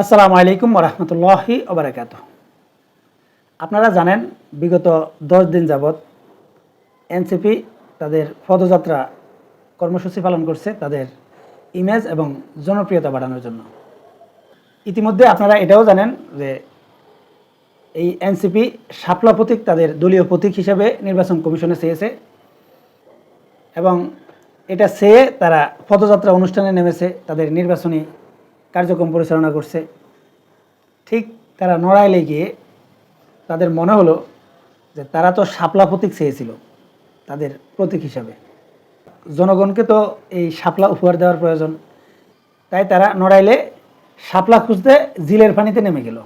আসসালামু আলাইকুম রহমতুল্লাহি ওবরাকাত আপনারা জানেন, বিগত দশ দিন যাবৎ এনসিপি তাদের পদযাত্রা কর্মসূচি পালন করছে তাদের ইমেজ এবং জনপ্রিয়তা বাড়ানোর জন্য। ইতিমধ্যে আপনারা এটাও জানেন যে এই এনসিপি শাপলা প্রতীক তাদের দলীয় প্রতীক হিসেবে নির্বাচন কমিশনে চেয়েছে এবং এটা চেয়ে তারা পদযাত্রা অনুষ্ঠানে নেমেছে তাদের নির্বাচনী কার্যক্রম পরিচালনা করছে। ঠিক তারা নড়াইলে গিয়ে তাদের মনে হলো যে তারা তো শাপলা প্রতীক চেয়েছিল তাদের প্রতীক হিসাবে। জনগণকে তো এই শাপলা উপহার দেওয়ার প্রয়োজন। তাই তারা নড়াইলে শাপলা খুঁজতে জিলের পানিতে নেমে গেল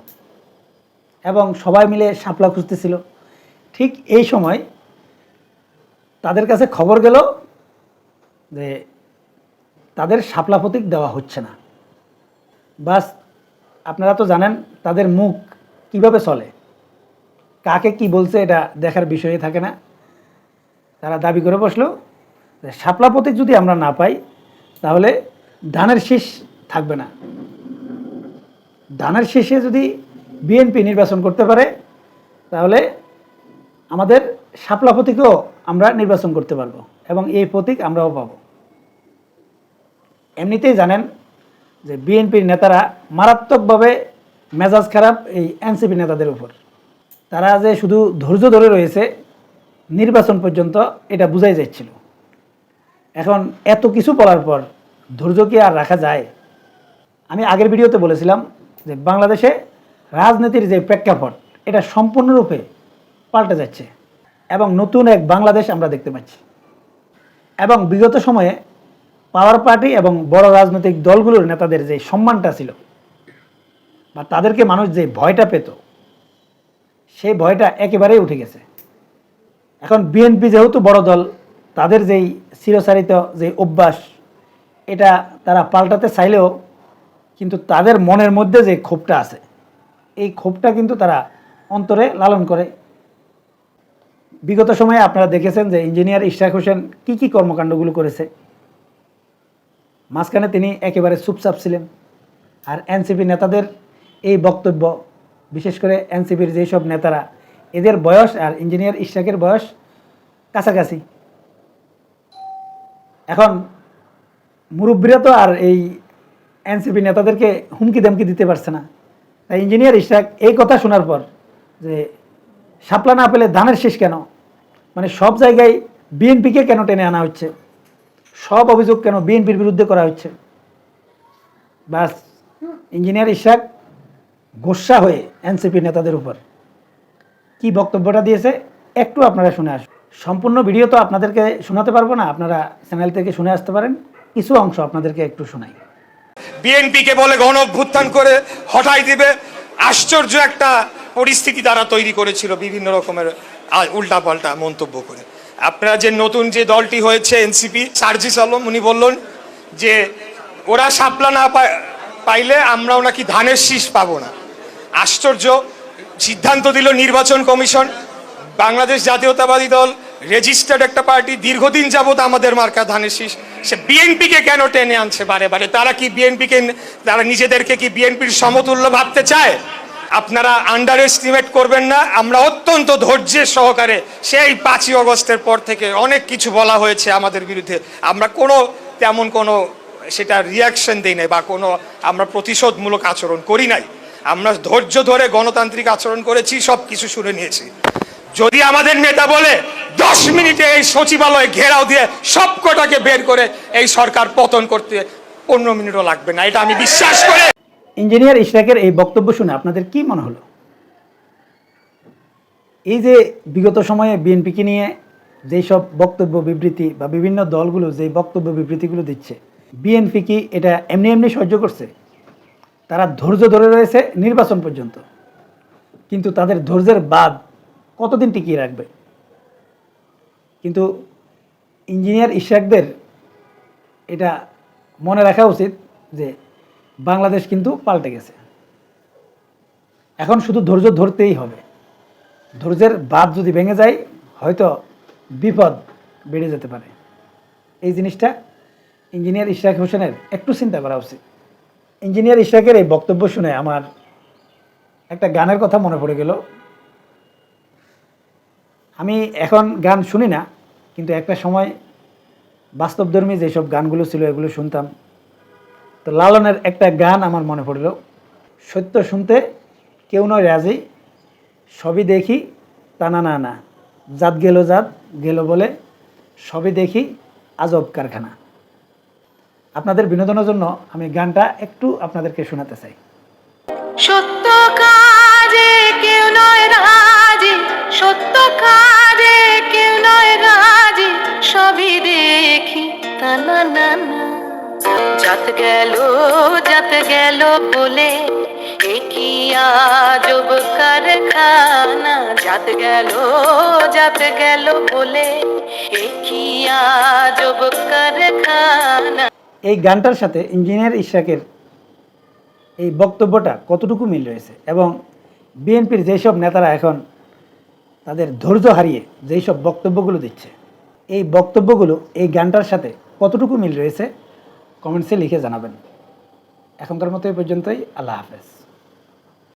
এবং সবাই মিলে শাপলা খুঁজতেছিল। ঠিক এই সময় তাদের কাছে খবর গেল যে তাদের শাপলা প্রতীক দেওয়া হচ্ছে না। আপনারা তো জানেন তাদের মুখ কীভাবে চলে। কাকে কি বলছে এটা দেখার বিষয়ে থাকে না। তারা দাবি করে বসল যে শাপলা প্রতীক যদি আমরা না পাই, তাহলে ধানের শীষ থাকবে না। ধানের শীষে যদি বিএনপি নির্বাচন করতে পারে, তাহলে আমাদের শাপলা প্রতীকও আমরা নির্বাচন করতে পারব এবং এই প্রতীক আমরাও পাব। এমনিতেই জানেন যে বিএনপির নেতারা মারাত্মকভাবে মেজাজ খারাপ এই এনসিপি নেতাদের উপর। তারা যে শুধু ধৈর্য ধরে রয়েছে, নির্বাচন পর্যন্ত এটা বোঝাই যাচ্ছিল। এখন এত কিছু বলার পর ধৈর্য কি আর রাখা যায়? আমি আগের ভিডিওতে বলেছিলাম যে বাংলাদেশে রাজনীতির যে প্রেক্ষাপট, এটা সম্পূর্ণরূপে পাল্টে যাচ্ছে এবং নতুন এক বাংলাদেশ আমরা দেখতে পাচ্ছি। এবং বিগত সময়ে পাওয়ার পার্টি এবং বড় রাজনৈতিক দলগুলোর নেতাদের যে সম্মানটা ছিল বা তাদেরকে মানুষ যে ভয়টা পেত, সেই ভয়টা একেবারেই উঠে গেছে। এখন বিএনপি যেহেতু বড় দল, তাদের যেই চিরচারিত যে অভ্যাস, এটা তারা পাল্টাতে চাইলেও কিন্তু তাদের মনের মধ্যে যে ক্ষোভটা আছে, এই ক্ষোভটা কিন্তু তারা অন্তরে লালন করে। বিগত সময়ে আপনারা দেখেছেন যে ইঞ্জিনিয়ার ইশরাক হোসেন কী কী কর্মকাণ্ডগুলো করেছে। মাঝখানে তিনি একেবারে চুপচাপ ছিলেন। আর এনসিপি নেতাদের এই বক্তব্য, বিশেষ করে এনসিপির যেসব নেতারা, এদের বয়স আর ইঞ্জিনিয়ার ইশরাকের বয়স কাছাকাছি। এখন মুরব্বীরা তো আর এই এনসিপি নেতাদেরকে হুমকি দামকি দিতে পারছে না। তাই ইঞ্জিনিয়ার ইশরাক এই কথা শোনার পর যে শাপলা না পেলে ধানের শেষ কেন? মানে সব জায়গায় বিএনপিকে কেন টেনে আনা হচ্ছে? সব অভিযোগ কেন বিএনপির বিরুদ্ধে করা হচ্ছে? বাস, ইঞ্জিনিয়ার ইশাক গোসা হয়ে এনসিপি নেতাদের উপর। কি বক্তব্যটা দিয়েছে? একটু আপনারা শুনে আসুন। সম্পূর্ণ ভিডিও তো আপনাদেরকে শোনাতে পারব না, আপনারা চ্যানেল থেকে শুনে আসতে পারেন। কিছু অংশ আপনাদেরকে একটু শোনাই। বিএনপিকে বলে গণ অভ্যুত্থান করে হটাই দিবে, আশ্চর্য একটা পরিস্থিতি তারা তৈরি করেছিল বিভিন্ন রকমের উল্টা পাল্টা মন্তব্য করে। আপনারা যে নতুন যে দলটি হয়েছে এনসিপি, সার্জিস আলম, উনি বললেন যে ওরা সাপলা না পাইলে আমরাও নাকি ধানের শীষ পাবো না। আশ্চর্য, সিদ্ধান্ত দিল নির্বাচন কমিশন। বাংলাদেশ জাতীয়তাবাদী দল রেজিস্টার্ড একটা পার্টি, দীর্ঘদিন যাবত আমাদের মার্কা ধানের শীষ। সে বিএনপিকে কেন টেনে আনছে বারে বারে? তারা কি বিএনপিকে, তারা নিজেদেরকে কি বিএনপির সমতুল্য ভাবতে চায়? আপনারা আন্ডার এস্টিমেট করবেন না, আমরা অত্যন্ত ধৈর্যের সহকারে সেই পাঁচই অগস্টের পর থেকে অনেক কিছু বলা হয়েছে আমাদের বিরুদ্ধে। আমরা কোনো তেমন কোনো সেটা রিয়াকশন দিই নাই বা কোনো আমরা প্রতিশোধমূলক আচরণ করি নাই। আমরা ধৈর্য ধরে গণতান্ত্রিক আচরণ করেছি সব কিছু শুনে নিয়েছি। যদি আমাদের নেতা বলে, দশ মিনিটে এই সচিবালয় ঘেরাও দিয়ে সব কটাকে বের করে এই সরকার পতন করতে পনেরো মিনিটও লাগবে না। এটা আমি বিশ্বাস করে। ইঞ্জিনিয়ার ইশরাকের এই বক্তব্য শুনে আপনাদের কি মনে হলো? এই যে বিগত সময়ে বিএনপিকে নিয়ে যেই সব বক্তব্য বিবৃতি বা বিভিন্ন দলগুলো যেই বক্তব্য বিবৃতিগুলো দিচ্ছে, বিএনপি কি এটা এমনি এমনি সহ্য করছে? তারা ধৈর্য ধরে রয়েছে নির্বাচন পর্যন্ত। কিন্তু তাদের ধৈর্যের বাদ কতদিন টিকিয়ে রাখবে? কিন্তু ইঞ্জিনিয়ার ইশরাকদের এটা মনে রাখা উচিত যে বাংলাদেশ কিন্তু পাল্টে গেছে। এখন শুধু ধৈর্য ধরতেই হবে। ধৈর্যের বাদ যদি ভেঙে যায়, হয়তো বিপদ বেড়ে যেতে পারে। এই জিনিসটা ইঞ্জিনিয়ার ইশরাক হোসেনের একটু চিন্তা করা উচিত। ইঞ্জিনিয়ার ইশরাকের এই বক্তব্য শুনে আমার একটা গানের কথা মনে পড়ে গেল। আমি এখন গান শুনি না, কিন্তু একটা সময় বাস্তবধর্মী যেসব গানগুলো ছিল, এগুলো শুনতাম। তো লালনের একটা গান আমার মনে পড়ল। সত্য শুনতে কেউ নয় রাজি, সবই দেখি তা না না জাত গেল জাত, গেল বলে, সবই দেখি আজব কারখানা। আপনাদের বিনোদনের জন্য আমি গানটা একটু আপনাদেরকে শোনাতে চাই। সত্য কাজে কেউ নয় রাজি, সত্য কাজে কেউ নয় রাজি, সবই দেখি তা না না। যাত গেল যাত গেল বলে। একই আজব কারখানা? যাত গেল যাত গেল বলে। একই আজব কারখানা? এই গানটার সাথে ইঞ্জিনিয়ার ইশরাকের এই বক্তব্যটা কতটুকু মিল রয়েছে? এবং বিএনপির যেসব নেতারা এখন তাদের ধৈর্য হারিয়ে যেই সব বক্তব্যগুলো দিচ্ছে, এই বক্তব্যগুলো এই গানটার সাথে কতটুকু মিল রয়েছে? কমেন্টসে লিখে জানাবেন। এখনকার মতো এই পর্যন্তই আল্লাহ হাফেজ।